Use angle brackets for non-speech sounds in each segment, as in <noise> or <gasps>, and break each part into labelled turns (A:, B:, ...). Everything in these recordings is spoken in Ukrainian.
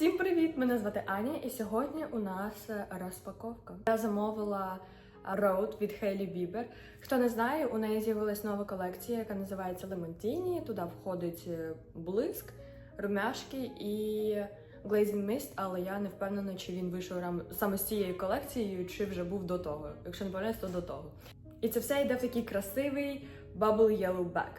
A: Всім привіт! Мене звати Аня, і сьогодні у нас е, розпаковка. Я замовила Road від Хейлі Бібер. Хто не знає, у неї з'явилась нова колекція, яка називається Лемонтіні. Туди входить е, блиск, румяшки і Glazing Mist, але я не впевнена, чи він вийшов саме з цією колекцією, чи вже був до того. Якщо не помиляюсь, то до того. І це все йде в такий красивий Bubble Yellow Bag.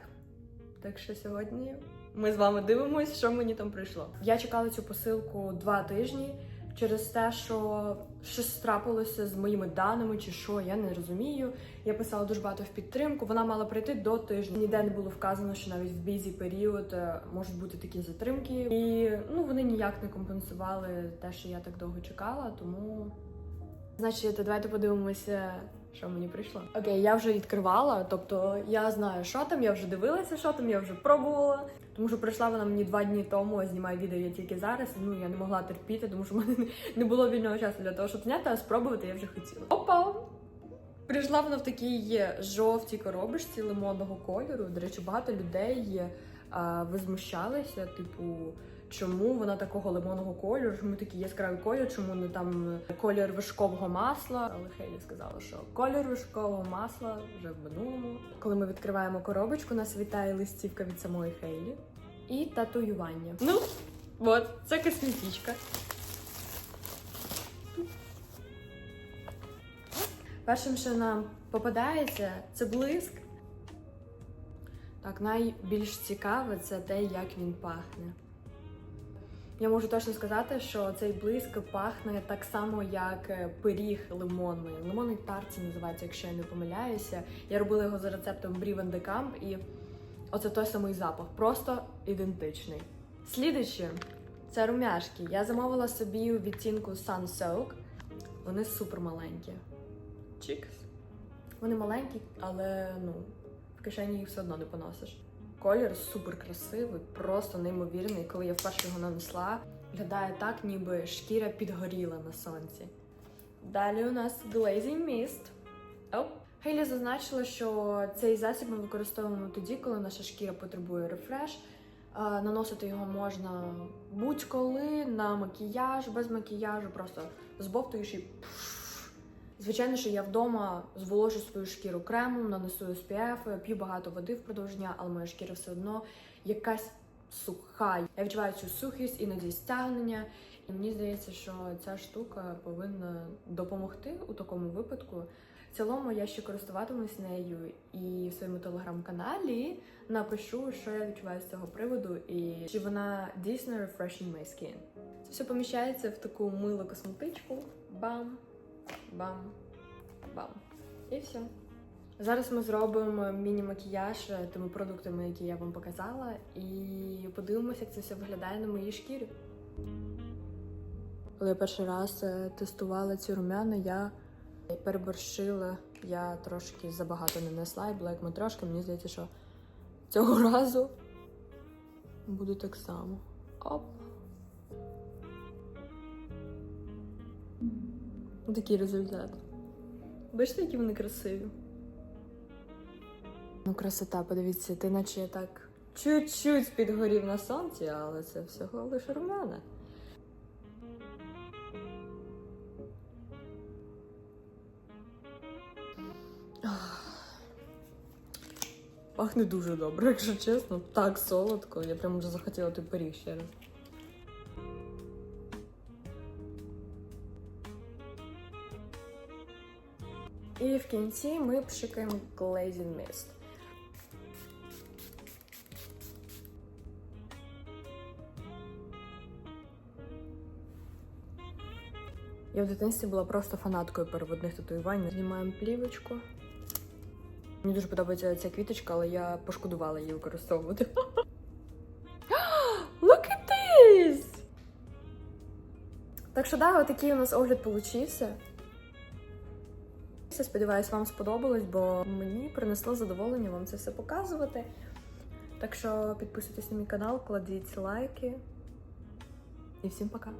A: Так що сьогодні ми з вами дивимося, що мені там прийшло. Я чекала цю посилку два тижні через те, що щось трапилося з моїми даними, чи що, я не розумію. Я писала дуже багато в підтримку. Вона мала прийти до тижня. Ніде не було вказано, що навіть в бізі період е, можуть бути такі затримки. І ну вони ніяк не компенсували те, що я так довго чекала, тому. Значить, давайте подивимося, що мені прийшло. Окей, я вже відкривала, тобто я знаю, що там, я вже дивилася, що там, я вже пробувала. Тому що прийшла вона мені два дні тому, а знімаю відео я тільки зараз. Ну я не могла терпіти, тому що в мене <laughs> не- було вільного часу для того, щоб зняти, а спробувати я вже хотіла. Опа! Прийшла вона в такій жовтій коробочці лимонного кольору. До речі, багато людей а, возмущалися, типу, чому вона такого лимонного кольору, чому такий яскравий колір, чому не там колір вишкового масла. Але Хейлі сказала, що колір вишкового масла вже в минулому. Коли ми відкриваємо коробочку, нас вітає листівка від самої Хейлі і татуювання. Ну, от, це косметичка. Першим, що нам попадається, це блиск. Так, найбільш цікаве це те, як він пахне. Я можу точно сказати, що цей блиск пахне так само, як е, пиріг лимонний. Лимонний тарці називається, якщо я не помиляюся. Я робила його за рецептом de Camp, і оце той самий запах, просто ідентичний. Слідуюче це румяшки. Я замовила собі у відтінку Sun Soak. Вони супер маленькі. Чікс. Вони маленькі, але ну, в кишені їх все одно не поносиш. Колір супер красивий, просто неймовірний. Коли я вперше його нанесла, виглядає так, ніби шкіра підгоріла на сонці. Далі у нас Glazing Mist. Оп. Хейлі зазначила, що цей засіб ми використовуємо тоді, коли наша шкіра потребує рефреш. Наносити його можна будь-коли на макіяж, без макіяжу, просто збовтуєш і. Звичайно, що я вдома зволожу свою шкіру кремом, нанесу SPF, п'ю багато води впродовж дня, але моя шкіра все одно якась суха. Я відчуваю цю сухість, іноді стягнення. І мені здається, що ця штука повинна допомогти у такому випадку. В цілому я ще користуватимусь нею і в своєму телеграм-каналі напишу, що я відчуваю з цього приводу, і чи вона дійсно refreshing my skin. Це все поміщається в таку милу косметичку. Бам! Бам, бам. І все. Зараз ми зробимо міні-макіяж тими продуктами, які я вам показала, і подивимося, як це все виглядає на моїй шкірі. Коли я перший раз е, тестувала ці румяна, я переборщила, я трошки забагато не несла, і була як матрошка. Мені здається, що цього <laughs> разу буде так само. Оп. Такий результат. Бачите, які вони красиві? Ну, красота, подивіться, ти наче так чуть-чуть підгорів на сонці, але це всього лише румяна. Ах. Пахне дуже добре, якщо чесно. Так солодко. Я прям вже захотіла той пиріг ще раз. І в кінці ми пшикаємо Glazing Mist. Я в дитинстві була просто фанаткою переводних татуювань. Знімаємо плівочку. Мені дуже подобається ця квіточка, але я пошкодувала її використовувати. <gasps> Look at this! Так що, да, отакий у нас огляд получився. Я сподіваюсь, вам сподобалось, бо мені принесло задоволення вам це все показувати. Так що підписуйтесь на мій канал, кладіть лайки. І всім пока!